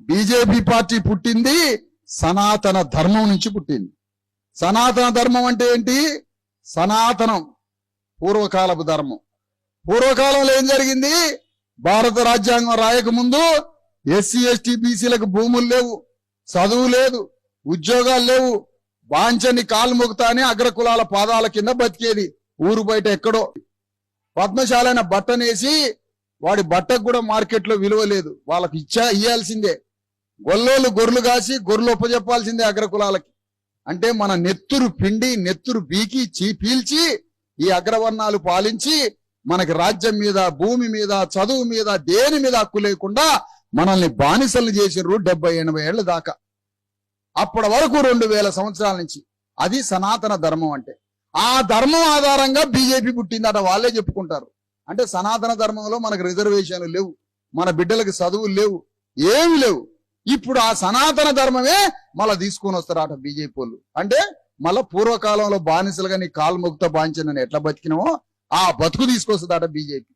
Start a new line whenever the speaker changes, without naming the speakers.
BJP party పుట్టింది సనాతన ధర్మం నుంచి పుట్టింది. సనాతన ధర్మం అంటే ఏంటి? సనాతనం పూర్వకాలపు ధర్మం. పూర్వకాలంలో ఏం జరిగింది? భారత రాజ్యాంగం రాయకముందు ఎస్సీ ఎస్టీ బీసీలకు భూములు లేవు చదువు లేదు ఉద్యోగాలు లేవు బాంచని కాలు మొగుతానే అగ్రకులాల పాదాల కింద బతికేది. ఊరు బయట ఎక్కడో. పద్మశాలైన బట్టనేసి వాడి బట్టకు కూడా మార్కెట్లో విలువ లేదు. వాళ్ళకి ఇచ్చా ఇయ్యాల్సిందే. గొల్లోలు గొర్రెలు కాసి గొర్రెలు ఒప్పజెప్పాల్సిందే అగ్రకులాలకి అంటే మన నెత్తురు పిండి నెత్తురు బీకి చీ పీల్చి ఈ అగ్రవర్ణాలు పాలించి మనకి రాజ్యం మీద భూమి మీద చదువు మీద దేని మీద హక్కు లేకుండా మనల్ని బానిసలు చేసిర్రు డెబ్బై ఎనభై ఏళ్ళ దాకా. అప్పటి వరకు రెండు వేల సంవత్సరాల నుంచి. అది సనాతన ధర్మం అంటే. ఆ ధర్మం ఆధారంగా బీజేపీ పుట్టిందట వాళ్ళే చెప్పుకుంటారు. అంటే సనాతన ధర్మంలో మనకు రిజర్వేషన్లు లేవు. మన బిడ్డలకు చదువులు లేవు. ఏమి లేవు. ఇప్పుడు ఆ సనాతన ధర్మమే మళ్ళా తీసుకొని వస్తారట బీజేపీ వాళ్ళు. అంటే మళ్ళా పూర్వకాలంలో బానిసలుగా నీ కాలు ముక్త బాంచనని ఎట్లా బతికినామో ఆ బతుకు తీసుకొస్తుందట బీజేపీ.